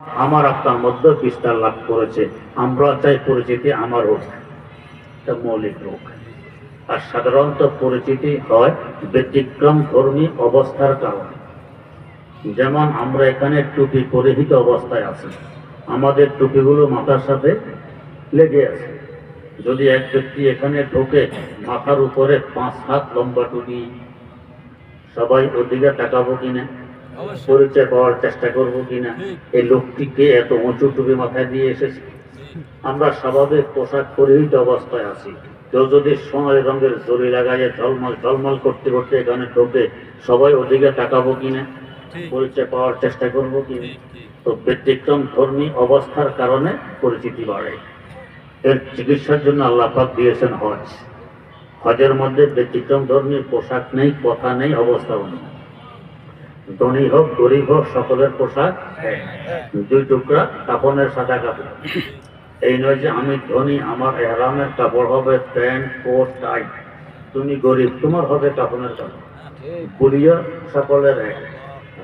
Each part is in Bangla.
আমার আপনার মধ্যে বিস্তার লাভ করেছে। আমরা চাই পরিচিতি আমার হোক এটা মৌলিক রোগ। আর সাধারণত পরিচিতি হয় ব্যতিক্রম ধর্মী অবস্থার কারণে। যেমন আমরা এখানে টুপি পরিহিত অবস্থায় আছি। আমাদের টুপিগুলো মাথার সাথে লেগে আছে। যদি এক ব্যক্তি এখানে ঢোকে, মাথার উপরে পাঁচ হাত লম্বা টুপি, সবাই ওদিকে তাকাবো কিনা? পরিচয় পাওয়ার চেষ্টা করব কিনা? এই লোকটিকে এত উঁচু টুপি মাথায় দিয়ে এসেছে। আমরা স্বাভাবিক পোশাক পরিহিত অবস্থায় আছি। কেউ যদি সোনালি রঙের জড়ি লাগাইয়ে ঝলমল ঝলমল করতে করতে এখানে ঢোকে সবাই ওদিকে তাকাবো কিনা? পরিচয় পাওয়ার চেষ্টা করব কিনা? তো ব্যতিক্রম ধর্মী অবস্থার কারণে পরিচিতি বাড়ে। এর চিকিৎসার জন্য আল্লাহ পাক দিয়েছেন হজ। হজের মধ্যে ব্যতিক্রম ধর্মী পোশাক নেই কথা নেই অবস্থাও নেই ধনী হোক, গরিব হোক, সকলের পোশাক, দুই টুকরা কাপড়ের সাদা কাপড়। এই নয় যে আমি ধনী, আমার এহরামের কাপড় হবে প্যান্ট, কোট, টাই। তুমি গরিব, তোমার হবে কাপড়ের কাপড়। কুলিয়া সকলের এক।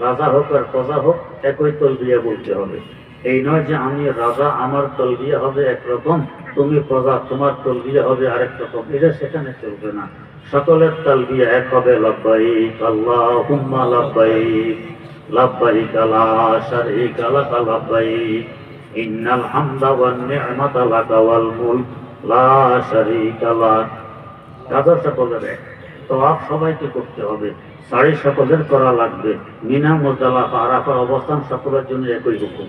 রাজা হোক আর প্রজা হোক, একই তলবিয়া বলতে হবে। এই নয় যে আমি রাজা, আমার তলবিয়া হবে একরকম, তুমি প্রজা, তোমার তলবিয়া হবে আরেক রকম। এটা সেখানে চলবে না। সকলের তলবিয়া এক হবে লব্বাইক, আল্লাহুম্মা লব্বাইক। লব্বাইক লা শারীকা লাক লব্বাইক। ইন্নাল হামদা ওয়ান নি'মাতা লাক ওয়াল লা শারীকা লাক কাজা সকলের এক। তো আপ সবাইকে করতে হবে। সাড়ি সকলের করা লাগবে। মিনা মোজালা আরাফার অবস্থান সকলের জন্য একই হুকুম।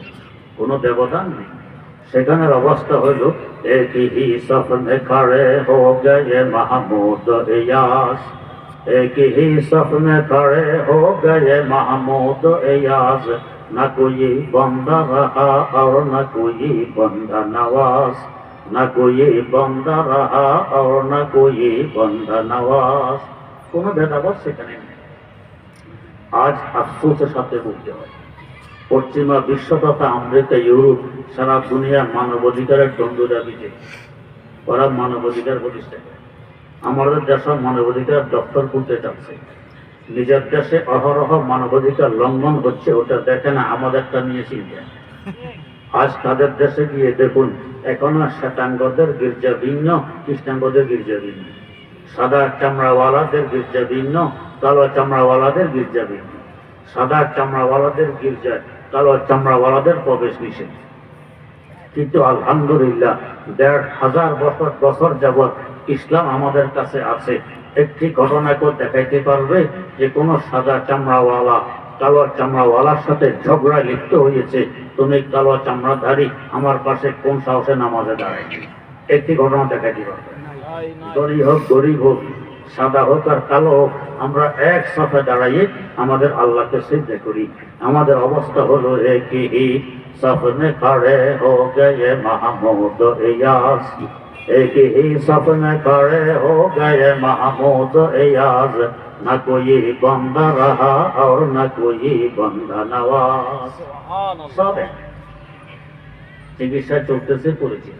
কোনো ব্যবধান নেই। সেখানের অবস্থা হইল একই সফনে খড়ে হো গে মাহমুদ ইয়াস একই সফনে খড়ে হো গে মাহমুদ ইয়াস نہ کوئی بندہ رہا اور نہ کوئی بندہ نواز نہ کوئی بندہ رہا اور نہ کوئی بندہ نواز কোনো ভেদাভাব সেখানে নেই। আজ আফসোসের সাথে বুঝতে হয়। পশ্চিমা বিশ্ব তথা আমেরিকা, ইউরোপ, সারা দুনিয়ার মানবাধিকারের দ্বন্দ্ব দাবিতে ওরা মানবাধিকার প্রতিষ্ঠা করে। আমাদের দেশের মানবাধিকার দপ্তর খুলতে চাচ্ছে নিজের দেশে অহরহ মানবাধিকার লঙ্ঘন হচ্ছে, ওটা দেখে না আমাদেরটা নিয়ে চিন্তা আজ তাদের দেশে গিয়ে দেখুন, এখনও শ্বেতাঙ্গদের গির্জা ভিন্ন, কৃষ্ণাঙ্গদের গির্জা ভিন্ন। সাদা চামড়াওয়ালাদের গির্জা ভিন্ন, কালো চামড়াওয়ালাদের গির্জা ভিন্ন। সাদা চামড়াওয়ালাদের গির্জায় কালো চামড়াওয়ালাদের প্রবেশ নিষেধ কিন্তু আলহামদুলিল্লাহ দেড় হাজার বছর বছর যাবৎ ইসলাম আমাদের কাছে আছে। একটি ঘটনা কেউ দেখাইতে পারবে যে কোনো সাদা চামড়াওয়ালা কালো চামড়াওয়ালার সাথে ঝগড়া লিপ্ত হয়েছে তুমি কালো চামড়াধারী আমার পাশে কোন সাহসে নামাজে দাঁড়াই একটি ঘটনা দেখাইতে পারবে। ধনী হোক গরিব হোক সাদা হোক আর কালো হোক, আমরা এক সাথে দাঁড়াইয়ে আমাদের আল্লাহকে সিদ্ধে করি। আমাদের অবস্থা হলো একই, সফ মে খড়ে হো গে মাহমুদ ইয়াসি একই, সফ মে হো গে মাহমুদ ইয়াজ না কোই বন্দা রাহা আর না কোই বন্দা নওয়াজ। সব চিকিৎসা চলতেছে, পরিচিত।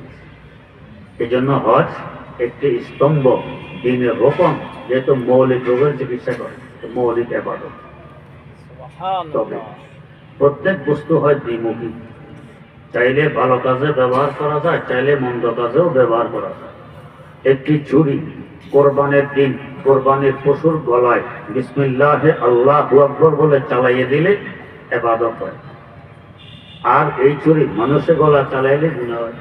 এই জন্য হজ একটি স্তম্ভ দিনের রোপণ যেহেতু মৌলিক রোগের চিকিৎসা করে মৌলিক আবাদত। তবে প্রত্যেক বস্তু হয় দ্বিমুখী। চাইলে ভালো কাজে ব্যবহার করা যায় চাইলে মন্দ কাজেও ব্যবহার করা যায়। একটি ছুরি কোরবানের দিন কোরবানির পশুর গলায় বিসমিল্লাহ আল্লাহ আকবর বলে চালাইয়ে দিলে এবাদত হয়। আর এই ছুরি মানুষের গলা চালাইলে গুণা হয়।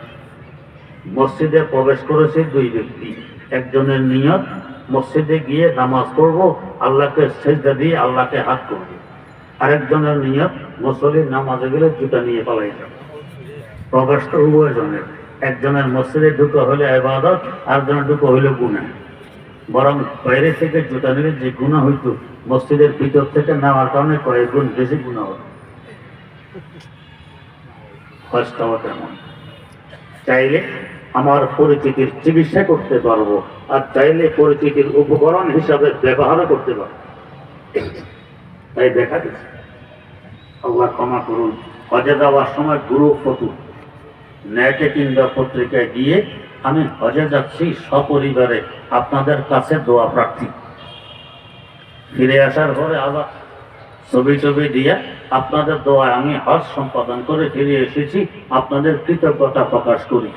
মসজিদে প্রবেশ করেছে দুই ব্যক্তি। একজনের নিয়ত, মসজিদে গিয়ে নামাজ পড়ব, আল্লাহকে সেজদা দিয়ে আল্লাহকে হাত করব। আরেকজনের নিয়ত মুসলির নামাজে গেলে জুতা নিয়ে পালাই যাবে। প্রবেশ তো উভয়জনের। একজনের মসজিদে ঢুকো হলে আবাদত আরেকজনের ঢুকো হইলে গুণা বরং বাইরে থেকে জুতা নিলে যে গুণা হইতো, মসজিদের ভিতর থেকে নেওয়ার কারণে কয়েক গুণ বেশি গুণা হতো। হজটাও তেমন। চাইলে আমার পরিচিতির চিকিৎসা করতে পারব আর চাইলে পরিচিতির উপকরণ হিসাবে ব্যবহারও করতে পারব। তাই দেখা দিচ্ছে। আল্লাহ ক্ষমা করুন। হজে যাওয়ার সময় গুরু ফটু নেটে কিংবা পত্রিকায় গিয়ে আমি হজে যাচ্ছি সপরিবারে আপনাদের কাছে দোয়া প্রার্থী। ফিরে আসার পরে আবার ছবি টবি দিয়ে আপনাদের দোয়ায় আমি হজ সম্পাদন করে ফিরে এসেছি, আপনাদের কৃতজ্ঞতা প্রকাশ করি।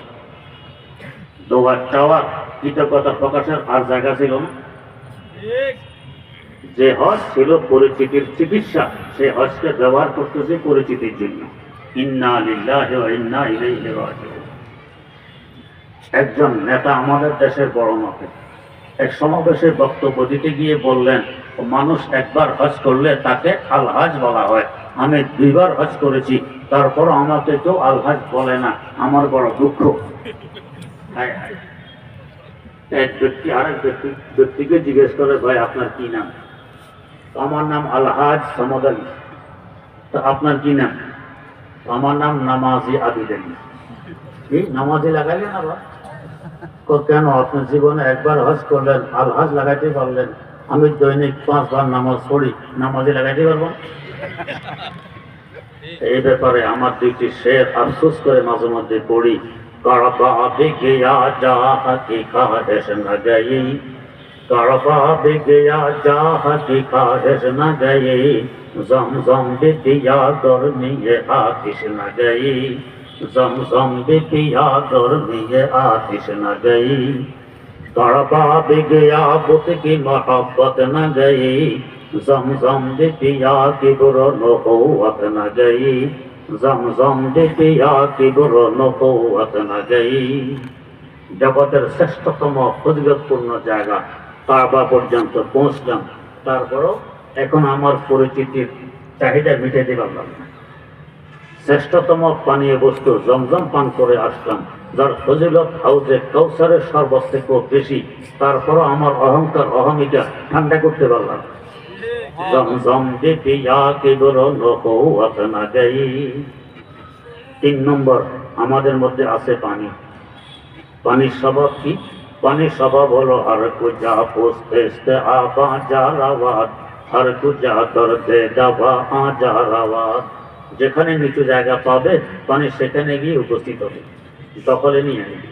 দোয়া চাওয়ার কৃতজ্ঞতা প্রকাশের আর জায়গা ছিল না। যে হজ ছিল পরিচিতির চিকিৎসা, সে হজকে ব্যবহার করতেছে পরিচিতির জন্য। একজন নেতা আমাদের দেশের বড় মাপে। এক সমাবেশে বক্তব্য দিতে গিয়ে বললেন, মানুষ একবার হজ করলে তাকে আলহাজ বলা হয়। আমি দুইবার হজ করেছি তারপর আমাকে কেউ আলহাজ বলে না। আমার বড় দুঃখ। হায় হায়। ব্যক্তিকে জিজ্ঞেস করে, ভাই, আপনার কি নাম? আমার নাম আলহাজ সমদ আলী। তা আপনার কি নাম? আমার নাম নামাজি আবিদ আলী। কি? নামাজি লাগাইলেন আবার? কেন আপনার জীবনে একবার হজ করলেন আলহাজ লাগাইতে পারলেন? আমি দৈনিক পাঁচবার নামাজ পড়ি, নামাজি লাগাইতে পারব? এই ব্যাপারে আমার দুইটি শের আফসোস করে মাঝে মধ্যে পড়ি। কারবা গিয়া যা হাকি খাহেস না গই কারবা গিয়া যা হাকি খাহেস না গই জমজম বিতিয়া গরমিয়ে আতিশ না গই জমজম বিতিয়া গরমিয়ে আতিশ না গই কারবা গিয়া বুত কি মোহব্বত না গই জমজম বিতিয়া কি বুড়ো নহুয়াত না গই জমজম বিতিয়া কি বুড়ো নহুয়াত না গই জগতের শ্রেষ্ঠতম ফজিলতপূর্ণ জায়গা কাবা পর্যন্ত পৌঁছলাম। তারপরও এখন আমার পরিচিতির চাহিদা মিটে দিলাম না। শ্রেষ্ঠতম পানীয় বস্তু জমজম পান করে আসলাম, যার ফজিলত হাউজে কৌসারের শরবত থেকেও বেশি। তারপরও আমার অহংকার, অহমিকা ঠান্ডা করতে পারলাম। জমজম যে পিয়া কে বড় নহুয়াত না যাই। তিন নম্বর, আমাদের মধ্যে আছে পানি। পানির স্বভাব কি? পানির স্বভাব হলো আর কুজা পুস্তে আবা জারাওয়াত আর কুজা দরদে দাবা আ জারাওয়াত যেখানে নিচু জায়গা পাবে, পানি সেখানে গিয়ে উপস্থিত হবে। দখলে নিয়ে আনবে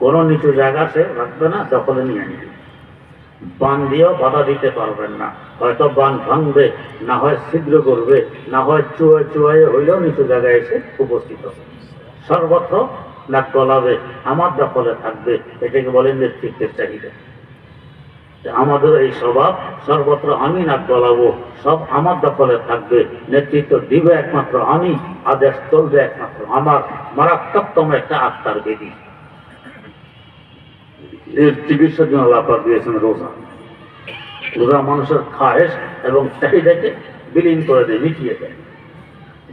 কোনো নিচু জায়গা সে রাখবে না, দখলে নিয়ে আনবে বান দিয়েও বাধা দিতে পারবেন না। হয়তো বান ভাঙবে, না হয় ছিদ্র করবে, না হয় চুয়ে চুয়ে হইলেও নিচু জায়গায় এসে উপস্থিত হবে। সর্বত্র না গলাবে, আমার দখলে থাকবে, এটাকে বলে নেতৃত্বের চাহিদা। আমাদের এই স্বভাব, সর্বত্র আমি নাক গলাবো, সব আমার দখলে থাকবে, নেতৃত্ব দিবে একমাত্র আমি, আদেশ চলবে একমাত্র আমার, মারাত্মকতম একটা আত্মার বেদি। এর চিকিৎসার জন্য লাফা দিয়েছেন রোজা। রোজা মানুষের খায়েশ এবং চাহিদাকে বিলীন করে দেয় মিটিয়ে দেয়।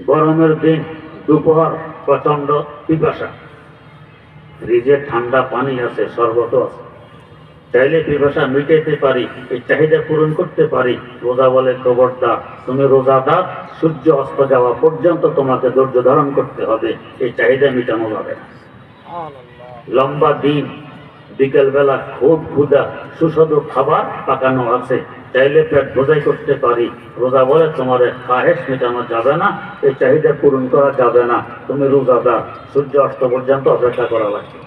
গরমের দিন দুপুর প্রচণ্ড পিপাসা। ফ্রিজে ঠান্ডা পানি আছে শরবত আছে। চাইলে পিপাসা মিটাইতে পারি এই চাহিদা পূরণ করতে পারি। রোজা বলে খবরদার তুমি রোজাদার সূর্য অস্ত যাওয়া পর্যন্ত তোমাকে ধৈর্য ধারণ করতে হবে। এই চাহিদা মিটানো যাবে লম্বা দিন বিকেলবেলা খুব ক্ষুদা সুস্বাদু খাবার পাকানো আছে। চাইলে পেট বোঝাই করতে পারি। রোজা বলে তোমার খাহেস মেটানো যাবে না, এই চাহিদা পূরণ করা যাবে না। তুমি রোজাদার। সূর্য অস্ত পর্যন্ত অপেক্ষা করা লাগবে।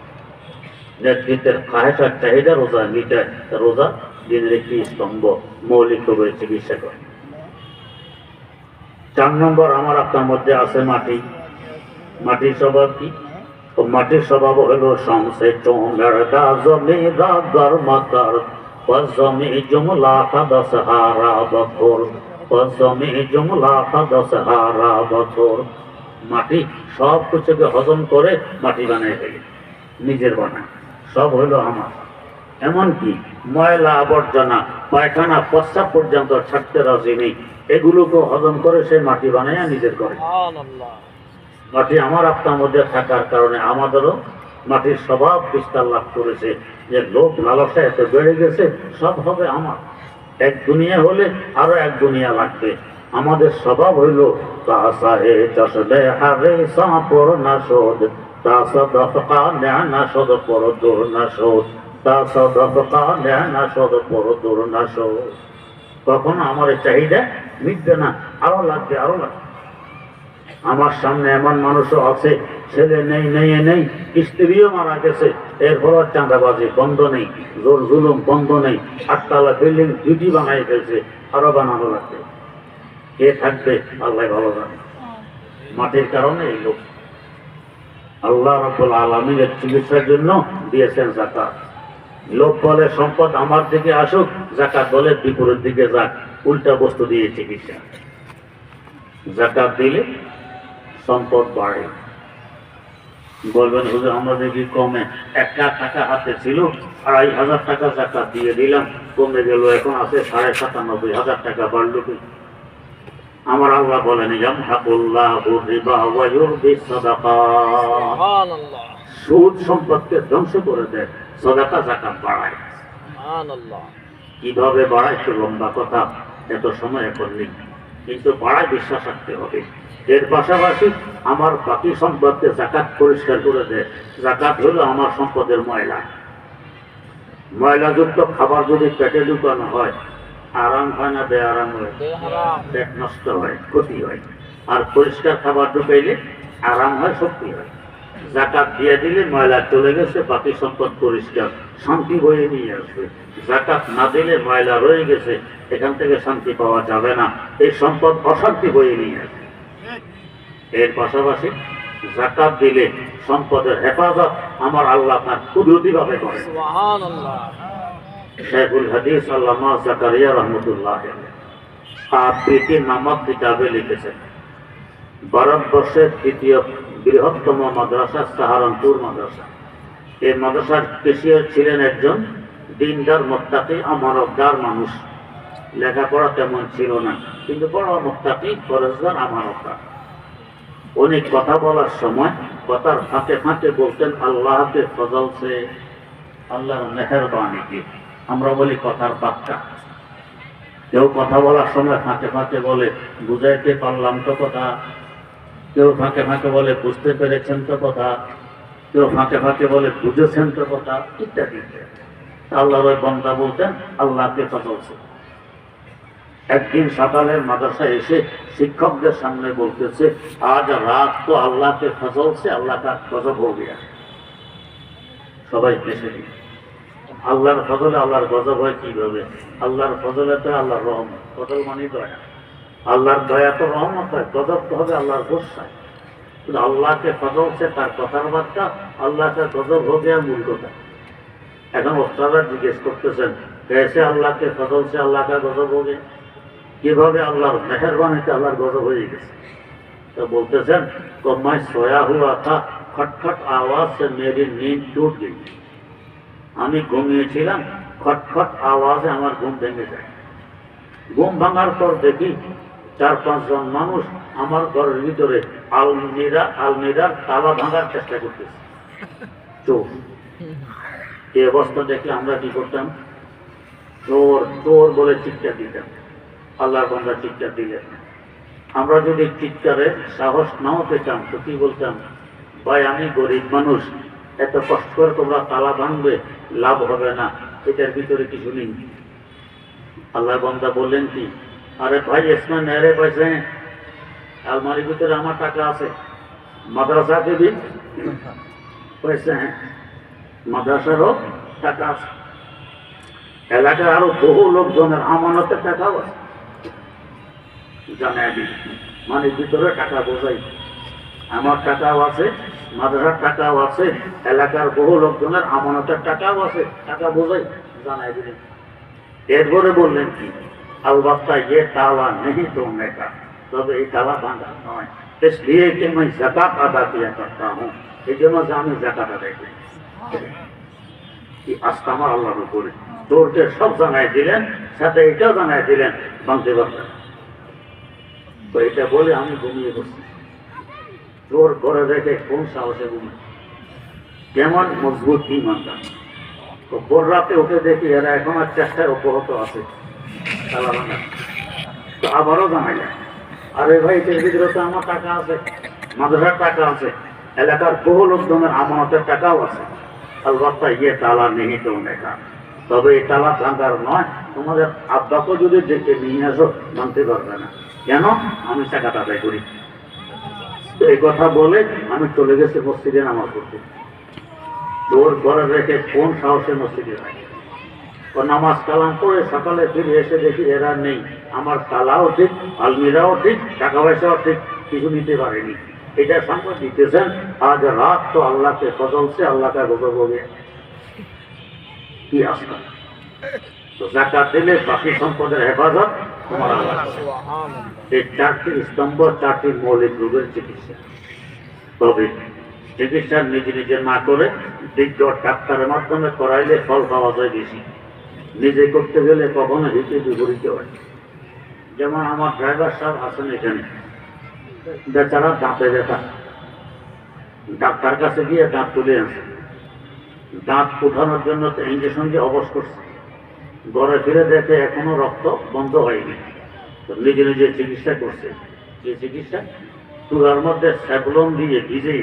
নেতৃত্বের খাহেস আর চাহিদা রোজা মিটায়। রোজা দিনের একটি স্তম্ভ। মৌলিক রোগের চিকিৎসা করে। চার নম্বর, আমার আপনার মধ্যে আছে মাটি। মাটির স্বভাব কি? মাটির স্বভাব হলো সংসে চোঙের দা জমি দা গরমাকার পজমি জুমলা দশ হারা বছর পজমি জুমলা দশ হারা বছর মাটি সব কিছুকে হজম করে মাটি বানিয়ে ফেলি, নিজের বানায়। সব হলো আমার। এমনকি ময়লা আবর্জনা, পায়খানা প্রস্রাব পর্যন্ত ছাড়তে রাজি নেই। এগুলোকে হজম করে সে মাটি বানায় নিজের করে মাটি আমার আপনার মধ্যে থাকার কারণে আমাদেরও মাটির স্বভাব বিস্তার লাভ করেছে। যে লোক লালসা এত বেড়ে গেছে, সব হবে আমার। এক দুনিয়া হলে আরও এক দুনিয়া লাগবে। আমাদের স্বভাব হইল না শোধ না না শোধ না না কখনো আমার চাহিদা মিটবে না। আরও লাগবে আরও লাগবে। আমার সামনে এমন মানুষও আছে, ছেলে নেই নেই নেই, স্ত্রীও মারা গেছে। এরপর চাঁদাবাজি বন্ধ নেই, জোর জুলুম বন্ধ নেই, আটতলা বিল্ডিং দুটি বানাই ফেলছে, আরও বানানো লাগবে। কে থাকবে, আল্লাহ ভালো জানে। মাটির কারণে এই লোক। আল্লাহ রব্বুল আলমিনের চিকিৎসার জন্য দিয়েছেন জাকাত লোক বলে, সম্পদ আমার দিকে আসুক জাকাত বলে বিপরীত দিকে যাক, উল্টা বস্তু দিয়ে চিকিৎসা। জাকাত দিলে সম্পদ বাড়ে। বলবেন হুজুর আমরা দেখি কমে এক লাখ টাকা হাতে ছিল আড়াই হাজার টাকা জাকাত দিয়ে দিলাম কমে গেল এখন আছে সাড়ে সাতানব্বই হাজার টাকা বাড়লো কি? আমার আল্লাহ বলেন সুদ সম্পদকে ধ্বংস করে দেয় সদাকা জাকাত বাড়ায়। কীভাবে বাড়ায় একটু লম্বা কথা এত সময় এখন নেই। কিন্তু বাড়ায় বিশ্বাস রাখতে হবে। এর পাশাপাশি আমার বাকি সম্পদকে জাকাত পরিষ্কার করে দেয় জাকাত হলো আমার সম্পদের ময়লা। ময়লাযুক্ত খাবার যদি পেটে ঢুকানো হয় আরাম হয় না বেআরাম হয়। পেট নষ্ট হয় ক্ষতি হয়। আর পরিষ্কার খাবার ঢুকাইলে আরাম হয় শক্তি হয়। জাকাত দিয়ে দিলে ময়লা চলে গেছে বাকি সম্পদ পরিষ্কার শান্তি বয়ে নিয়ে আসবে। জাকাত না দিলে ময়লা রয়ে গেছে এখান থেকে শান্তি পাওয়া যাবে না। এই সম্পদ অশান্তি বয়ে নিয়ে আসবে। পাশাপাশি জাকাত দিলে সম্পদের হেফাজত আমার আল্লাহ তার কুদরতিভাবে করে শেখুল হাদিস আল্লামা জাকারিয়া রহমতুল্লাহ আর নামক কিতাবে লিখেছেন। ভারতবর্ষের তৃতীয় বৃহত্তম মাদ্রাসা সাহারানপুর মাদ্রাসা। এই মাদ্রাসার কেশিয়া ছিলেন একজন দিনদার মোত্তাকি আমানতদার মানুষ। লেখাপড়া তেমন ছিল না কিন্তু বড় মোত্তাকি ফরজদার আমানতদার। উনি কথা বলার সময় কথার ফাঁকে ফাঁকে বলতেন, আল্লাহকে ফজল সে আল্লাহর মেহরবানি কি? আমরা বলি, কথার বাক্যা কেউ কথা বলার সময় ফাঁকে ফাঁকে বলে, বুঝাইতে পারলাম তো কথা। কেউ ফাঁকে ফাঁকে বলে, বুঝতে পেরেছেন তো কথা। কেউ ফাঁকে ফাঁকে বলে, বুঝেছেন তো কথা? ইত্যাদি। আল্লাহর বন্দা বলতেন, আল্লাহকে ফজলছে একদিন সকালের মাদ্রাসায় এসে শিক্ষকদের সামনে বলতেছে, আজ রাত তো আল্লাহকে ফজলছে আল্লাহ কা গজব হো গিয়া সবাই নেই আল্লাহর ফজলে আল্লাহর গজব হয় কীভাবে? আল্লাহর ফজলে তো আল্লাহর রহমত। ফজল মানে দয়া। আল্লাহর দয়া তো রহমত হয়, গজব তো হবে আল্লাহর গোসায় কিন্তু আল্লাহকে ফজলছে তার কথার বার্তা, আল্লাহকে গজব হয়ে গিয়া মূল কথা এখন ওস্তাদা জিজ্ঞেস করতেছেন কেসে আল্লাহকে ফজলছে আল্লাহকে গজব গিয়া কীভাবে আল্লাহর মেহরবানিতে আল্লাহর গজব হয়ে গেছে। তো বলতেছেন কম্মায় সয়া হুয়া থা খটখট আওয়াজ সে মেয়েদের নিম টুট গেছে আমি ঘুমিয়েছিলাম খটখট আওয়াজে আমার ঘুম ভেঙে যায়। ঘুম ভাঙার পর দেখি চার পাঁচজন মানুষ আমার ঘরের ভিতরে আলমিরা, আলমিরার তালা ভাঙার চেষ্টা করতেছে। তো এই অবস্থা দেখে আমরা কি করতাম? চোর চোর বলে চিৎকার দিতাম। আল্লাহর বান্দা চিৎকার দিলেন আমরা যদি চিৎকারে সাহস নাও পেতাম তো কি বলতাম, ভাই, আমি গরিব মানুষ, এত কষ্ট করে তোমরা তালা ভাঙবে, লাভ হবে না, এটার ভিতরে কিছু নেই। আল্লাহ বন্দা বললেন কি, আরে ভাই এসমে মেরে পয়সে আলমারির ভিতরে আমার টাকা আছে। মাদ্রাসা भी পয়সা হ্যাঁ। মাদ্রাসারও টাকা আছে। এলাকার আরও বহু লোকজনের আমানতের টাকাও আছে। জানাই দিই মানে ভিতরে টাকা বোঝাই আমার টাকাও আছে মাদ্রাসার টাকাও আছে এলাকার বহু লোকজনের আমানতের টাকাও আছে টাকা বোঝাই জানাই দিলেন এরপরে বললেন কি अलबत्ता ये ताला नहीं तोड़ने का তবে এই তালা ভাঙা নয় इसलिए कि मैं जक़ात अदा किया करता हूँ এই জন্য যে আমি জাকাত আদায় করি কি আস্থা আমার আল্লাহর উপরে তোরকে সব জানাই দিলেন সাথে এটাও জানাই দিলেন ভাঙতে পারবেন না। তো এটা বলে আমি ঘুমিয়ে বসছি চোর করে রেখে কোন সাহসে ঘুমিয়ে? কেমন মজবুত ইমানদার। তো ভোর রাতে উঠে দেখি এরা এখন আর চেষ্টায় অব্যাহত আছে। তো আবারও জানা যায় আরে ভাই এটার ভিতরে তো আমার টাকা আছে। মাদ্রাসার টাকা আছে। এলাকার বহু লোকজনের আমানতের টাকাও আছে। আলবাত্তা ইয়ে তালা নেই তো দেখা তবে এই তালা ভাঙার নয়, তোমাদের আব্বাকেও যদি ডেকে নিয়ে আসো, মানতে পারবে না। কেন? আমি টাকাটা আদায় করি। এই কথা বলে আমি চলে গেছি মসজিদে নামাজ পড়তে। তোর ঘরে রেখে কোন সাহসে মসজিদে ও নামাজ কালাম করে সকালে ফিরে এসে দেখি এরা নেই। আমার তালাও ঠিক, আলমিরাও ঠিক, টাকা পয়সাও ঠিক, কিছু নিতে পারেনি। এটা সম্পদ দিতেছেন, আজ রাত তো আল্লাহকে ফজলছে আল্লাহকে গোবর গোবে কি আসবে তো জাকাত দিলে বাকি সম্পদের হেফাজত এই চারটি স্তম্ভ চারটি মৌলিক রোগের চিকিৎসা। তবে চিকিৎসা নিজে নিজে না করে বিজ্ঞ ডাক্তারের মাধ্যমে করাইলে ফল পাওয়া যায় বেশি। নিজে করতে গেলে কখনো হিতে বিপরীত হয়। যেমন আমার ড্রাইভার সাহেব আছেন এখানে। বেচারা দাঁতে ব্যথা। ডাক্তার কাছে গিয়ে দাঁত তুলে আনছে। দাঁত উঠানোর জন্য তো ইঞ্জেকশন দিয়ে অবশ করছে। ঘরে ফিরে দেখে এখনও রক্ত বন্ধ হয়নি। নিজে নিজে চিকিৎসা করছে। যে চিকিৎসা, চুলার মধ্যে স্যাবলন দিয়ে ভিজে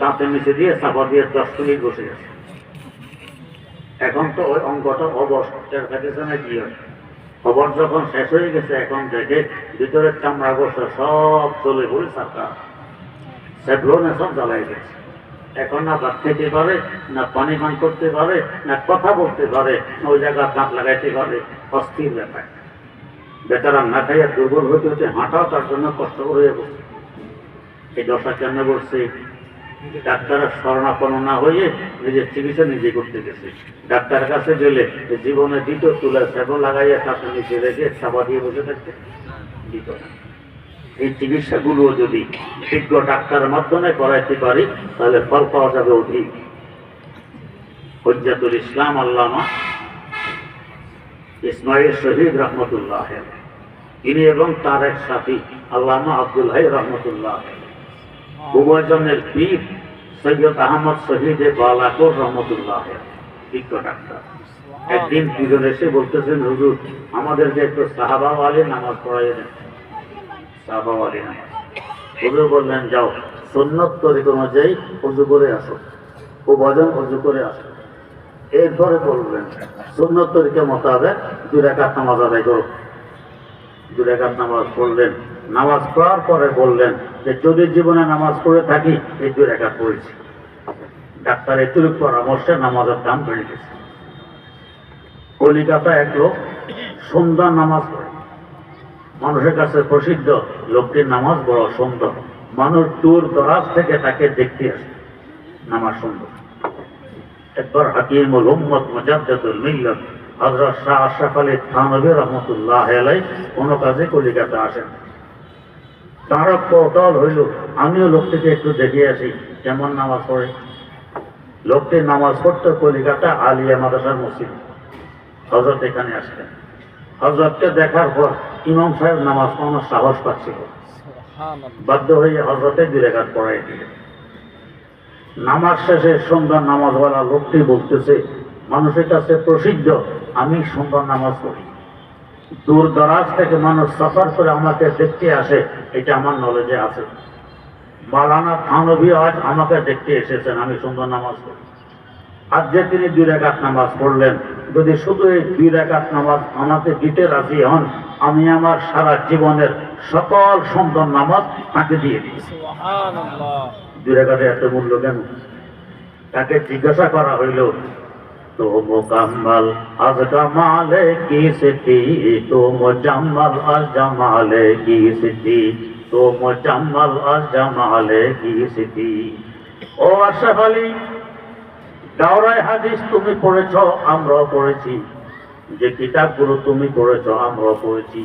দাঁতের নিচে দিয়ে চাপা দিয়ে দশ মিনিট বসে গেছে এখন তো ওই অঙ্কটা অবশ টের না কি খবর যখন শেষ হয়ে গেছে, এখন দেখে ভিতরের চামড়া বসে সব চলে বলে সরকার স্যাবলনে সব জ্বালাই গেছে। এখন না ভাত খেতে পারে, না পানি পান করতে পারে, না কথা বলতে পারে, না ওই জায়গায় দাঁত লাগাইতে পারে। অস্থির ব্যাপার। বেচারা না খাইয়া দুর্বল হতে হতে হাঁটাও তার জন্য কষ্ট হয়ে বসছে এই দশা কেন বলছে? ডাক্তারের শরণাপন্ন না হয়ে নিজের চিকিৎসা নিজে করতে গেছে। ডাক্তার কাছে গেলে জীবনে দ্বিতীয় তুলে সেবন লাগাইয়া তাকে নিচে রেখে চাপা দিয়ে বসে থাকতে দিত না এই চিকিৎসাগুলো যদি বিজ্ঞ ডাক্তারের মাধ্যমে করাইতে পারি, তাহলে ফল পাওয়া যাবে অধিক। হজ্জাতুল ইসলাম আল্লামা ইসমাইল শহীদ রহমতুল্লাহ। তিনি এবং তার এক সাথী আল্লামা আব্দুল হাই রহমতুল্লাহ। উভয়জনের পীর সৈয়দ আহমদ শহীদ বালাকুর রহমতুল্লাহ। বিজ্ঞ ডাক্তার। একদিন পীরের এসে বলতেছেন, হুজুর আমাদেরকে একটু সাহাবা আলী নামাজ পড়াই হুজুর বললেন, যাও অনুযায়ী উজু করে আসো ও উজু করে আসো। এরপরে বলবেন সুন্নত তরিকা মোতাবেক দুই রেখাত নামাজ আদায় করো। দুই রেখাত নামাজ পড়লেন। নামাজ পড়ার পরে বললেন যে, যদি জীবনে নামাজ পড়ে থাকি, এই দুই রেখাত পড়েছি। ডাক্তার এতুর পরামর্শে নামাজের দাম বেড়ে গেছে। কলিকাতা এক লোক সন্ধ্যা নামাজ মানুষের কাছে প্রসিদ্ধ লোকটির নামাজ বড় সুন্দর। মানুষ দূর দরাজ থেকে তাকে দেখতে আসে। নামাজ সুন্দর। একবার হাকিমুল উম্মত মুজাদ্দাদুল মিল্লাত হজরত শাহ আশরাফ আলী থানভী রহমতুল্লাহ আলাই কোনো কাজে কলিকাতা আসেন। তারা কৌতল হইল, আমিও লোকটিকে একটু দেখে আসি, কেমন নামাজ পড়ে? লোকটি নামাজ পড়তো কলিকাতা আলিয়া মাদ্রাসার মসজিদ। হজরত এখানে আসতেন হজরতকে দেখার পর ইমাম সাহেব নামাজ পড়ানোর সাহস পাচ্ছিল। বাধ্য হয়ে হজরতে রেখাত পড়াই দিলেন। নামাজ শেষে সুন্দর নামাজওয়ালা লোকটি বলতেছে মানুষের কাছে প্রসিদ্ধ আমি সুন্দর নামাজ পড়ি। দূর দরাজ থেকে মানুষ সফর করে আমাকে দেখতে আসে এটা আমার নলেজে আছে। মালানা থানবী আজ আমাকে দেখতে এসেছেন আমি সুন্দর নামাজ পড়ি। আজ যে তিনি দুই রেখাত নামাজ পড়লেন যদি শুধু এই দুই রেখাত নামাজ আমাকে দিতে রাজি হন আমি আমার সারা জীবনের সকল সুন্দর নামাজ তাকে দিয়ে সুবহানাল্লাহ। দুই রেখাতে এত মূল্য কেন? তাকে জিজ্ঞাসা করা হইল তো মোকাম্মল আজ জামালে কি সিদ্ধি তো মোজাম্মল আজ জামালে কি সিদ্ধি তো মোজাম্মল আজ জামালে কি সিদ্ধি ও আশরাফ আলী দাওরায় হাদিস তুমি পড়েছ, আমরাও পড়েছি। যে কিতাবগুলো তুমি পড়েছ, আমরাও পড়েছি।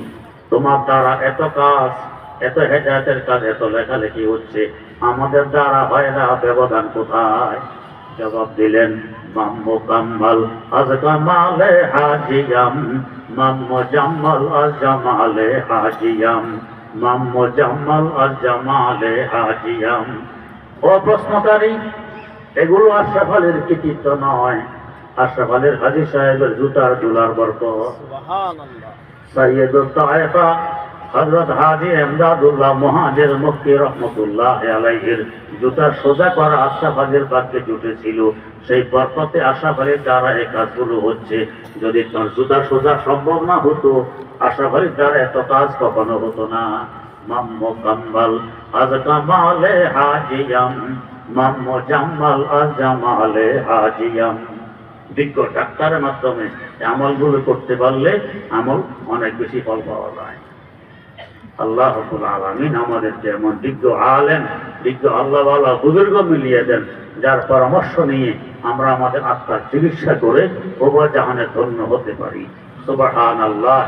তোমার দ্বারা এত কাজ, এত হেদায়তের কাজ, এত লেখালেখি হচ্ছে। আমাদের দ্বারা হয় না, ব্যবধান কোথায়? জবাব দিলেন, মাম্মু কাম্মাল আজ কামালে হাজিয়াম, মাম্মু জাম্মাল আজ জামালে হাজিয়াম, মাম্মু জাম্মাল আজ জামালে হাজিয়াম। ও প্রশ্নকারী এগুলো আশরাফ আলীর কৃতিত্ব নয়। আশরাফ আলীর হাজি সাহেবের জুতার সুবহানাল্লাহ। সৈয়দুল হাজি এমদাদুল্লাহ মহাজের মুক্তি রহমতুল্লাহ আলাইহির জুতা সোজা করা আশরাফ আলীর বাক্যে জুটেছিল। সেই বরকতে আশরাফ আলীর দ্বারা এই কাজগুলো হচ্ছে। যদি তার জুতা সোজা সম্ভব না হতো আশরাফ আলীর দ্বারা এত কাজ কখনো হতো না। মাম্মু কাম্বাল আজ কামালে হাজিয়াম। আমলগুলো করতে পারলে আমল অনেক বেশি ফল পাওয়া যায়। আল্লাহ আলমিন আমাদের যেমন বিজ্ঞ আলেন বিজ্ঞ আল্লাহ আল্লাহ বুজুর্গ মিলিয়ে দেন, যার পরামর্শ নিয়ে আমরা আমাদের আত্মার চিকিৎসা করে ওবার জাহানের ধন্য হতে পারি। সুবাহ আল্লাহ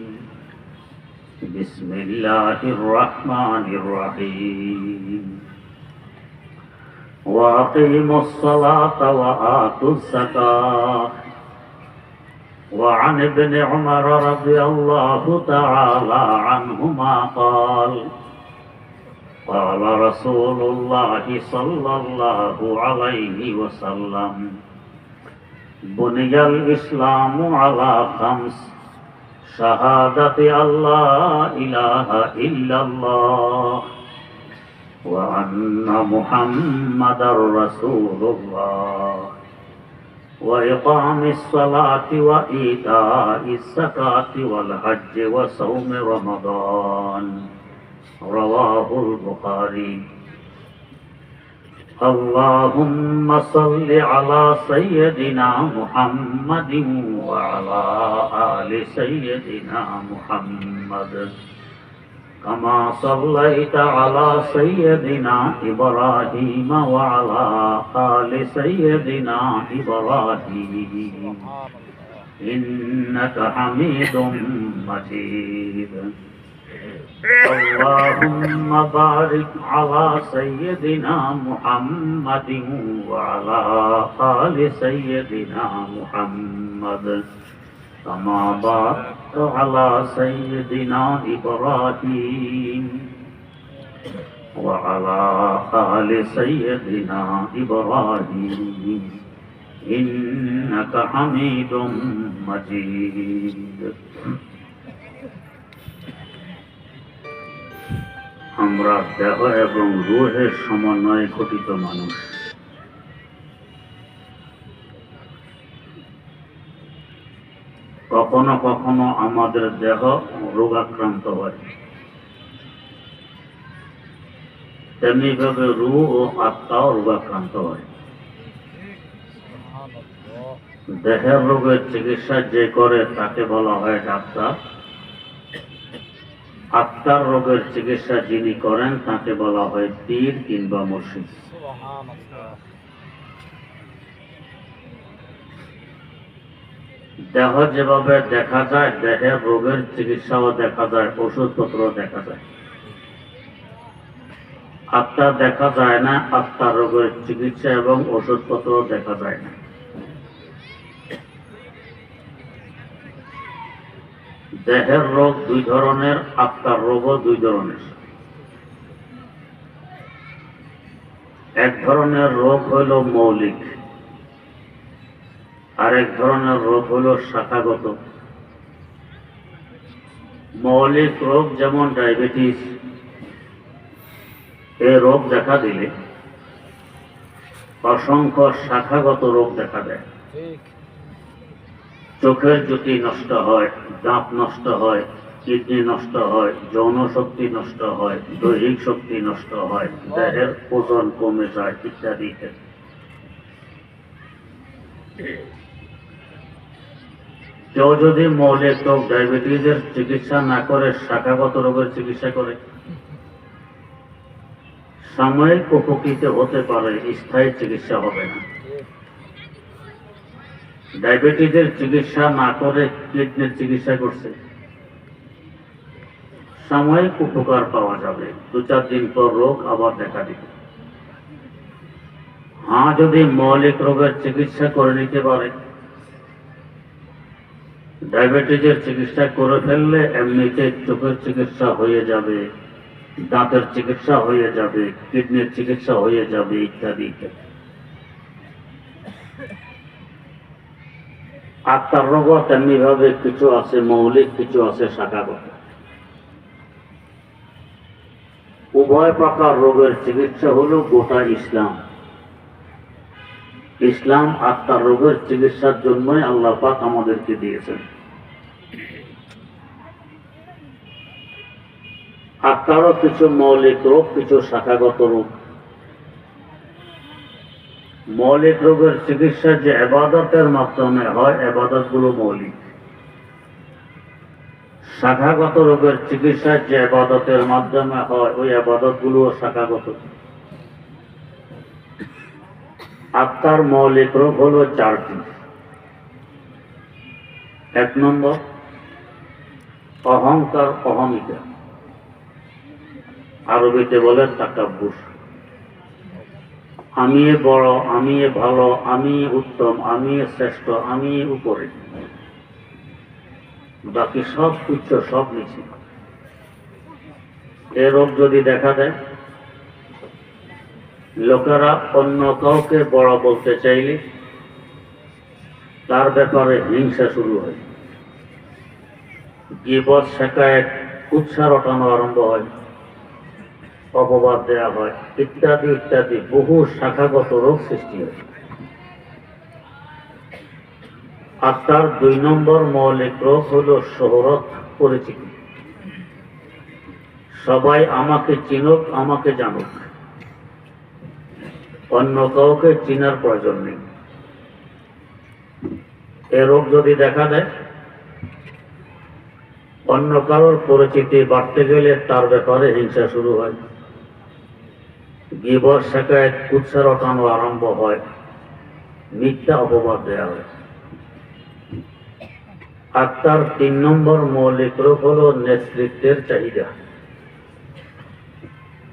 بسم الله الرحمن الرحيم وأقيموا الصلاة وآتوا الزكاة وعن ابن عمر رضي الله تعالى عنهما قال قال رسول الله صلى الله عليه وسلم بني الإسلام على خمس شهادة أن لا إله إلا الله وأن محمد رسول الله وإقام الصلاة وإيتاء الزكاة والحج وصوم رمضان. رواه البخاري. اللهم صل على سيدنا محمد وعلى آل سيدنا محمد. كما صليت على سيدنا إبراهيم وعلى آل سيدنا إبراهيم. إنك حميد مجيد. اللهم بارك على سيدنا محمد وعلى آل سيدنا محمد. كما باركت على سيدنا إبراهيم وعلى آل سيدنا إبراهيم إنك حميد مجيد আমরা দেহ এবং রুহের সমন্বয়ে গঠিত মানুষ কখনো কখনো আমাদের দেহ রোগাক্রান্ত হয়। তেমনি ভাবে রু ও আত্মাও রোগাক্রান্ত হয়। দেহের রোগের চিকিৎসা যে করে তাকে বলা হয় ডাক্তার। আত্মার রোগের চিকিৎসা যিনি করেন তাকে বলা হয় পীর কিংবা মুর্শিদ। দেহ যেভাবে দেখা যায় দেহের রোগের চিকিৎসাও দেখা যায় ওষুধপত্র দেখা যায়। আত্মা দেখা যায় না আত্মার রোগের চিকিৎসা এবং ওষুধপত্র দেখা যায় না। দেহের রোগ দুই ধরনের, আত্মার রোগও দুই ধরনের। এক ধরনের রোগ হইল মৌলিক। আরেক ধরনের রোগ হইল শাখাগত। মৌলিক রোগ যেমন ডায়াবেটিস এ রোগ দেখা দিলে অসংখ্য শাখাগত রোগ দেখা দেয়। চোখের জ্যোতি নষ্ট হয় দাঁত নষ্ট হয় কিডনি নষ্ট হয় যৌন শক্তি নষ্ট হয় দৈহিক শক্তি নষ্ট হয় দেহের ওজন কমে যায় ইত্যাদি ইত্যাদি। কেউ যদি মৌলিক রোগ, ডায়াবেটিসের চিকিৎসা না করে, শাখাগত রোগের চিকিৎসা করে, সাময়িক উপকৃত হতে পারে, স্থায়ী চিকিৎসা হবে না। ডায়াবেটিসের চিকিৎসা না করে কিডনির চিকিৎসা করছে। সাময়িক উপকার পাওয়া যাবে। দু চার দিন পর রোগ আবার দেখা দিবে। হ্যাঁ যদি মৌলিক রোগের চিকিৎসা করে নিতে পারে ডায়াবেটিসের চিকিৎসা করে ফেললে এমনিতে চোখের চিকিৎসা হয়ে যাবে, দাঁতের চিকিৎসা হয়ে যাবে, কিডনির চিকিৎসা হয়ে যাবে ইত্যাদি ইত্যাদি। রোগও তেমনি ভাবে কিছু আছে, মৌলিক কিছু আছে, শাখাগত। উভয় প্রকার রোগের চিকিৎসা হলো গোটা ইসলাম। ইসলাম আত্মার রোগের চিকিৎসার জন্যই আল্লাহ পাক আমাদেরকে দিয়েছেন। আত্মারও কিছু মৌলিক রোগ, কিছু শাখাগত রোগ। মৌলিক রোগের চিকিৎসা যে আবাদতের মাধ্যমে হয় আবাদতগুলো মৌলিক। শাখাগত রোগের চিকিৎসা যে আবাদতের মাধ্যমে হয়, ওই আবাদতগুলো শাখাগত আত্মার মৌলিক রোগ হল চারটি। এক নম্বর, অহংকার অহমিকা। আরবিতে বলে তাকাব্বুর। আমি বড়, আমি ভালো, আমি উত্তম, আমি শ্রেষ্ঠ, আমি উপরে। বাকি সব উচ্চ সব নিচে এ রোগ যদি দেখা দেয় লোকেরা অন্য কাউকে বড় বলতে চাইলে তার ব্যাপারে হিংসা শুরু হয়। গিবত শেখায়, উৎসাহ রটানো আরম্ভ হয়। অপবাদ দেওয়া হয়, ইত্যাদি ইত্যাদি। বহু শাখাগত রোগ সৃষ্টি হয়। আর তার দুই নম্বর মৌলিক রোগ হলো শহরত পরিচিতি। সবাই আমাকে চিনুক, আমাকে জানুক। অন্য কাউকে চিনার প্রয়োজন নেই। এ রোগ যদি দেখা দেয়, অন্য কারোর পরিচিতি বাড়তে গেলে তার ব্যাপারে হিংসা শুরু হয়। গিবর শাখায় উৎসাহ রটানো আরম্ভ হয়। মিথ্যা অপবাদ দেওয়া হয়। আর তার তিন নম্বর মৌলিক রোগ হল নেতৃত্বের চাহিদা।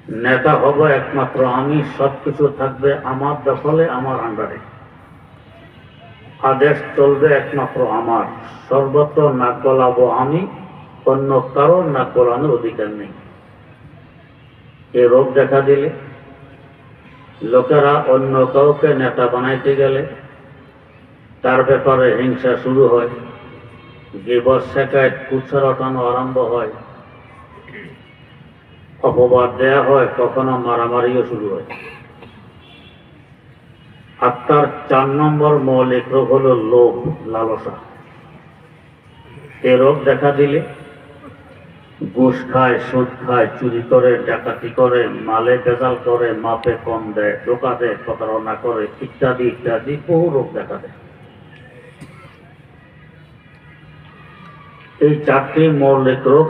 নেতা হব একমাত্র আমি, সবকিছু থাকবে আমার দখলে, আমার আন্ডারে। আদেশ চলবে একমাত্র আমার। সর্বত্র নাক গলাবো আমি, অন্য কারোর নাক গলানোর অধিকার নেই। এ রোগ দেখা দিলে লোকেরা অন্য কাউকে নেতা বানাইতে গেলে তার ব্যাপারে হিংসা শুরু হয় গিবস শেখায় কুৎসা রটানো আরম্ভ হয়, অপবাদ দেয়া হয়, কখনো মারামারিও শুরু হয়। আত্মার চার নম্বর মৌলিক রোগ হল লোভ, লালসা। এ রোগ দেখা দিলে ঘুষ খায়, সুদ খায়, চুরি করে, ডাকাতি করে, মালে বেজাল করে, মাপে কম দেয়, ধোকা দেয়, প্রতারণা করে, ইত্যাদি ইত্যাদি, বহু রোগ দেখা দেয়। এই চারটি মৌলিক রোগ